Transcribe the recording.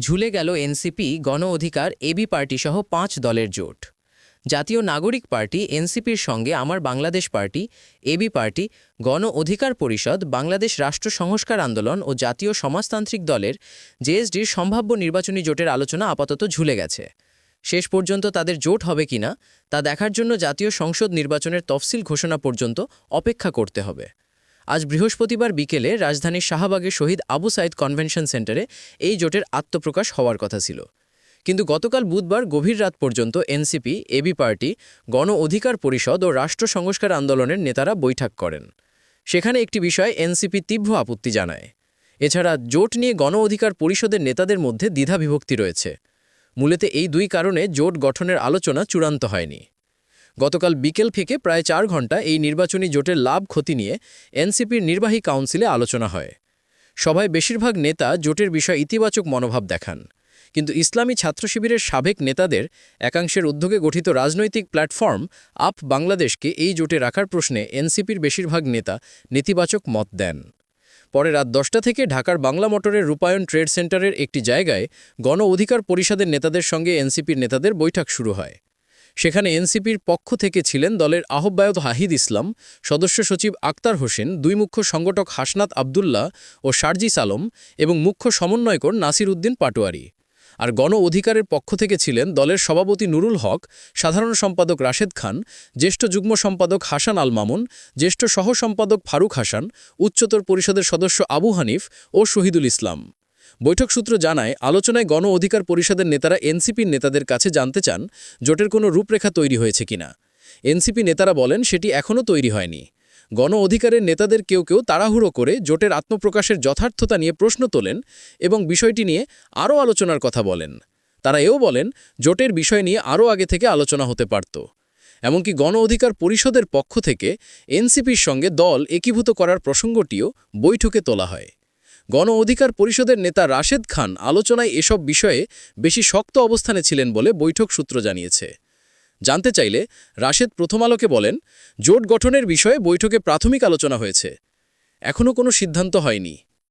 ঝুলে গেল এনসিপি, গণ অধিকার এবি পার্টি সহ পাঁচ দলের জোট। জাতীয় নাগরিক পার্টি, এনসিপির সঙ্গে আমার বাংলাদেশ পার্টি এবি পার্টি, গণ অধিকার পরিষদ, বাংলাদেশ রাষ্ট্র সংস্কার আন্দোলন ও জাতীয় সমাজতান্ত্রিক দলের জেএসডির সম্ভাব্য নির্বাচনী জোটের আলোচনা আপাতত ঝুলে গেছে। শেষ পর্যন্ত তাদের জোট হবে কিনা, তা দেখার জন্য জাতীয় সংসদ নির্বাচনের তফসিল ঘোষণা পর্যন্ত অপেক্ষা করতে হবে। আজ বৃহস্পতিবার বিকেলে রাজধানীর শাহবাগে শহীদ আবু সাইদ কনভেনশন সেন্টারে এই জোটের আত্মপ্রকাশ হওয়ার কথা ছিল। কিন্তু গতকাল বুধবার গভীর রাত পর্যন্ত এনসিপি এবি পার্টি, গণ অধিকার পরিষদ ও রাষ্ট্র সংস্কার আন্দোলনের নেতারা বৈঠক করেন। সেখানে একটি বিষয়ে এনসিপি তীব্র আপত্তি জানায়। এছাড়া জোট নিয়ে গণ অধিকার পরিষদের নেতাদের মধ্যে দ্বিধা বিভক্তি রয়েছে। মূলত এই দুই কারণে জোট গঠনের আলোচনা চূড়ান্ত হয়নি। গতকাল বিকেল থেকে প্রায় চার ঘণ্টা এই নির্বাচনী জোটের লাভ ক্ষতি নিয়ে এনসিপির নির্বাহী কাউন্সিলে আলোচনা হয়। সভায় বেশিরভাগ নেতা জোটের বিষয়ে ইতিবাচক মনোভাব দেখান। কিন্তু ইসলামী ছাত্র শিবিরের সাবেক নেতাদের একাংশের উদ্যোগে গঠিত রাজনৈতিক প্ল্যাটফর্ম আপ বাংলাদেশকে এই জোটে রাখার প্রশ্নে এনসিপির বেশিরভাগ নেতা নেতিবাচক মত দেন। পরে রাত দশটা থেকে ঢাকার বাংলা মোটরের রূপায়ণ ট্রেড সেন্টারের একটি জায়গায় গণ অধিকার পরিষদের নেতাদের সঙ্গে এনসিপির নেতাদের বৈঠক শুরু হয়। সেখানে এনসিপির পক্ষ থেকে ছিলেন দলের আহ্বায়ক হাহিদ ইসলাম, সদস্য সচিব আক্তার হোসেন, দুই মুখ্য সংগঠক হাসনাত আবদুল্লাহ ও শারজিস আলম এবং মুখ্য সমন্বয়কর নাসির উদ্দিন পাটোয়ারি। আর গণ অধিকারের পক্ষ থেকে ছিলেন দলের সভাপতি নুরুল হক, সাধারণ সম্পাদক রাশেদ খান, জ্যেষ্ঠ যুগ্ম সম্পাদক হাসান আল মামুন, জ্যেষ্ঠ সহ সম্পাদক ফারুক হাসান, উচ্চতর পরিষদের সদস্য আবু হানিফ ও শহীদুল ইসলাম। বৈঠক সূত্র জানায়, আলোচনায় গণ অধিকার পরিষদের নেতারা এনসিপির নেতাদের কাছে জানতে চান, জোটের কোনো রূপরেখা তৈরি হয়েছে কিনা। এনসিপি নেতারা বলেন, সেটি এখনও তৈরি হয়নি। গণ অধিকারের নেতাদের কেউ কেউ তাড়াহুড়ো করে জোটের আত্মপ্রকাশের যথার্থতা নিয়ে প্রশ্ন তোলেন এবং বিষয়টি নিয়ে আরও আলোচনার কথা বলেন। তারা এও বলেন, জোটের বিষয় নিয়ে আরও আগে থেকে আলোচনা হতে পারত। এমনকি গণ অধিকার পরিষদের পক্ষ থেকে এনসিপির সঙ্গে দল একীভূত করার প্রসঙ্গটিও বৈঠকে তোলা হয়। গণ অধিকার পরিষদের নেতা রাশেদ খান আলোচনায় এসব বিষয়ে বেশি শক্ত অবস্থানে ছিলেন বলে বৈঠক সূত্র জানিয়েছে। জানতে চাইলে রাশেদ প্রথম আলোকে বলেন, জোট গঠনের বিষয়ে বৈঠকে প্রাথমিক আলোচনা হয়েছে। এখনও কোনো সিদ্ধান্ত হয়নি।